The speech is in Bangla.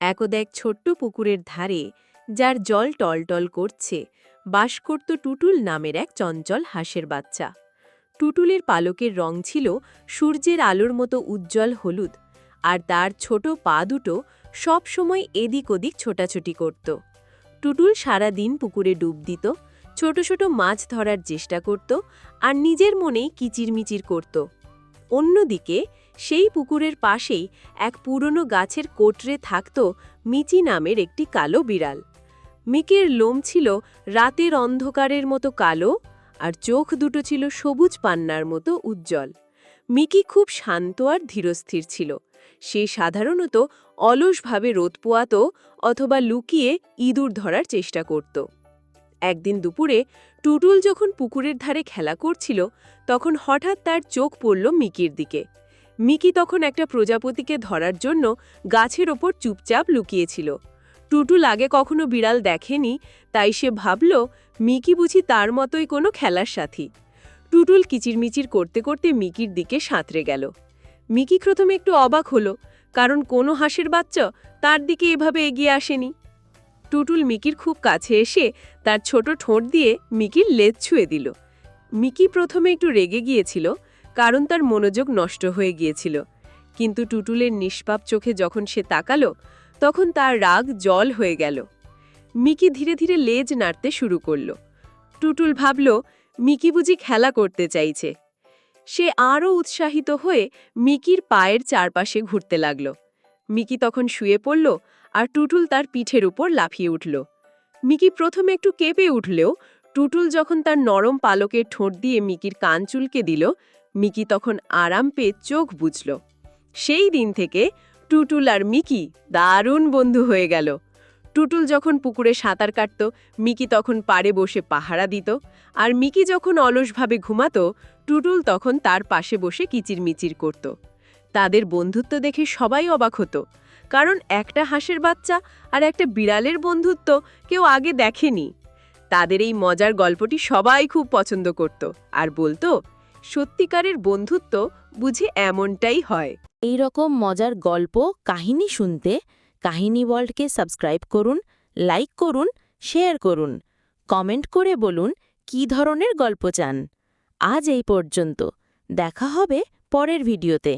একদা ছোট্ট পুকুরের ধারে, যার জল টলটল করছে বাস করত টুটুল নামের এক চঞ্চল হাঁসের বাচ্চা। টুটুলের পালকের রং ছিল সূর্যের আলোর মতো উজ্জ্বল হলুদ, আর তার ছোট পা দুটো সব সময় এদিক ওদিক ছোটাছুটি করত। টুটুল সারা দিন পুকুরে ডুব দিত, ছোট ছোট মাছ ধরার চেষ্টা করত, আর নিজের মনেই কিচিরমিচির করত। অন্যদিকে, সেই পুকুরের পাশেই এক পুরনো গাছের কোটরে থাকত মিচি নামের একটি কালো বিড়াল। মিকের লোম ছিল রাতের অন্ধকারের মতো কালো আর চোখ দুটো ছিল সবুজ পান্নার মতো উজ্জ্বল। মিকি খুব শান্ত আর ধীরস্থির ছিল। সে সাধারণত অলসভাবে রোদ পোয়াত অথবা লুকিয়ে ইঁদুর ধরার চেষ্টা করত। একদিন দুপুরে টুটুল যখন পুকুরের ধারে খেলা করছিল, তখন হঠাৎ তার চোখ পড়ল মিকির দিকে। মিকি তখন একটা প্রজাপতিকে ধরার জন্য গাছের ওপর চুপচাপ লুকিয়েছিল। টুটুল আগে কখনো বিড়াল দেখেনি, তাই সে ভাবল, মিকি বুঝি তার মতোই কোনো খেলার সাথী। টুটুল কিচিরমিচির করতে করতে মিকির দিকে সাঁতরে গেল। মিকি প্রথমে একটু অবাক হলো, কারণ কোনো হাঁসের বাচ্চা তার দিকে এভাবে এগিয়ে আসেনি। টুটুল মিকির খুব কাছে এসে তার ছোট ঠোঁট দিয়ে মিকির লেজ ছুঁয়ে দিল। মিকি প্রথমে একটু রেগে গিয়েছিল, কারণ তার মনোযোগ নষ্ট হয়ে গিয়েছিল। কিন্তু টুটুলের নিষ্পাপ চোখে যখন সে তাকালো, তখন তার রাগ জল হয়ে গেল। মিকি ধীরে ধীরে লেজ নাড়তে শুরু করল। টুটুল ভাবল, মিকি বুঝি খেলা করতে চাইছে। সে আরও উৎসাহিত হয়ে মিকির পায়ের চারপাশে ঘুরতে লাগল। মিকি তখন শুয়ে পড়ল আর টুটুল তার পিঠের উপর লাফিয়ে উঠল। মিকি প্রথমে একটু কেঁপে উঠলেও টুটুল যখন তার নরম পালকের ঠোঁট দিয়ে মিকির কান চুলকে দিল, মিকি তখন আরাম পেয়ে চোখ বুঝল সেই দিন থেকে টুটুল আর মিকি দারুণ বন্ধু হয়ে গেল। টুটুল যখন পুকুরে সাঁতার কাটত, মিকি তখন পাড়ে বসে পাহারা দিত আর মিকি যখন অলসভাবে ঘুমাতো, টুটুল তখন তার পাশে বসে কিচিরমিচির করত। তাদের বন্ধুত্ব দেখে সবাই অবাক হতো। কারণ একটা হাঁসের বাচ্চা আর একটা বিড়ালের বন্ধুত্ব কেউ আগে দেখেনি। তাদের এই মজার গল্পটি সবাই খুব পছন্দ করত। আর বলতো, সত্যিকারের বন্ধুত্ব বুঝি এমনটাই হয়। এই রকম মজার গল্প, কাহিনী শুনতে কাহিনী ওয়ার্ল্ডকে সাবস্ক্রাইব করুন, লাইক করুন, শেয়ার করুন, কমেন্ট করে বলুন কী ধরনের গল্প চান। আজ এই পর্যন্ত। দেখা হবে পরের ভিডিওতে।